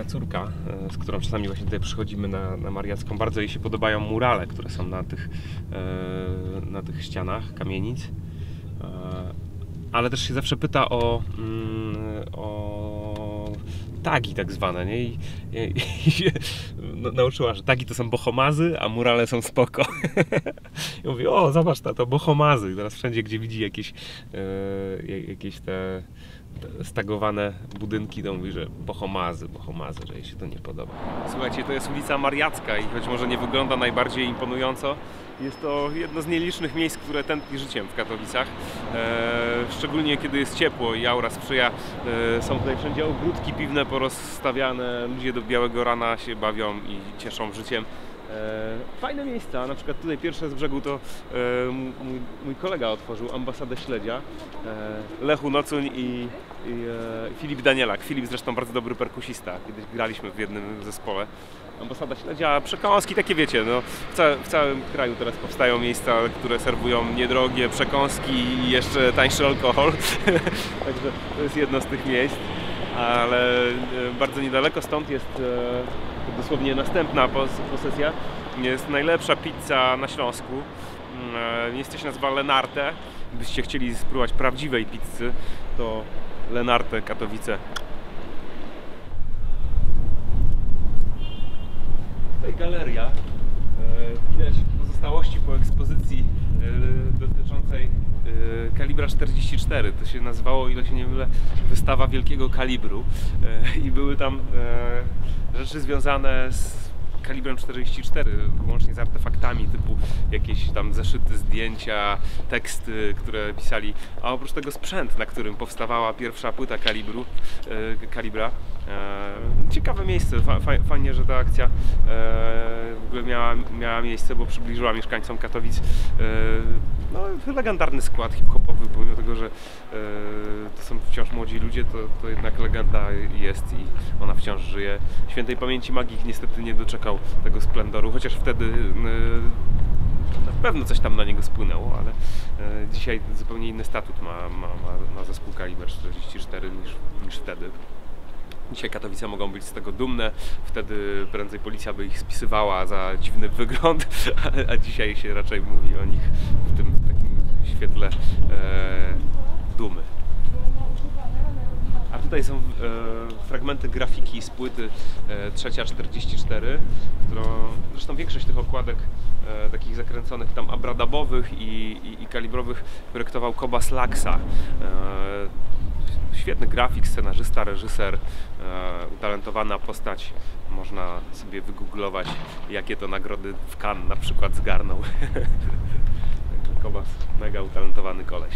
e, z którą czasami właśnie tutaj przychodzimy na, na Mariacką. Bardzo jej się podobają murale, które są na tych, e, na tych ścianach kamienic. E, Ale też się zawsze pyta o, mm, o tagi tak zwane, nie? I, i, i nauczyła, że tagi to są bohomazy, a murale są spoko. I mówi, o zobacz to bohomazy. I teraz wszędzie, gdzie widzi jakieś, ja- jakieś te stagowane budynki, to mówi, że bohomazy, bohomazy, że jej się to nie podoba. Słuchajcie, to jest ulica Mariacka i choć może nie wygląda najbardziej imponująco, jest to jedno z nielicznych miejsc, które tętni życiem w Katowicach. E, szczególnie kiedy jest ciepło i aura sprzyja. E, są tutaj wszędzie ogródki piwne porozstawiane, ludzie do białego rana się bawią i cieszą życiem. E, fajne miejsca, na przykład tutaj pierwsze z brzegu to e, mój, mój kolega otworzył ambasadę Śledzia, e, Lechu Nocuń i, i Filip Danielak. Filip zresztą bardzo dobry perkusista, kiedyś graliśmy w jednym zespole. Ambasada Śledzia, przekąski takie wiecie, no, w, ca- w całym kraju teraz powstają miejsca, które serwują niedrogie przekąski i jeszcze tańszy alkohol, także to jest jedno z tych miejsc ale e, bardzo niedaleko stąd jest e, dosłownie następna pos- posesja. Jest najlepsza pizza na Śląsku. Mm, Miejsce się nazywa Lenarte. Gdybyście chcieli spróbować prawdziwej pizzy, to Lenarte Katowice. Tutaj galeria. E, Widać pozostałości po ekspozycji dotyczącej kalibra 44. To się nazywało, ile się nie mylę, wystawa wielkiego kalibru. E, I były tam e, rzeczy związane z kalibrem 44, łącznie z artefaktami typu jakieś tam zeszyty, zdjęcia, teksty, które pisali, a oprócz tego sprzęt, na którym powstawała pierwsza płyta kalibru, e, kalibra. E, ciekawe miejsce, fa, fa, fajnie, że ta akcja e, w ogóle miała, miała miejsce, bo przybliżyła mieszkańcom Katowic no, legendarny skład hip-hopowy, pomimo tego, że wciąż młodzi ludzie, to, to jednak legenda jest i ona wciąż żyje. Świętej pamięci Magik niestety nie doczekał tego splendoru, chociaż wtedy e, na pewno coś tam na niego spłynęło, ale e, dzisiaj zupełnie inny statut ma, ma, ma, ma zespół Kaliber 44 niż, niż wtedy. Dzisiaj Katowice mogą być z tego dumne, wtedy prędzej policja by ich spisywała za dziwny wygląd, a, a dzisiaj się raczej mówi o nich w tym takim świetle e, dumy. A tutaj są e, fragmenty grafiki z płyty e, trzecia 44, którą zresztą większość tych okładek e, takich zakręconych tam abradabowych i, i, i kalibrowych projektował Kobas Laksa. E, świetny grafik, scenarzysta, reżyser, utalentowana postać. Można sobie wygooglować, jakie to nagrody w Cannes na przykład zgarnął. Kobas, mega utalentowany koleś.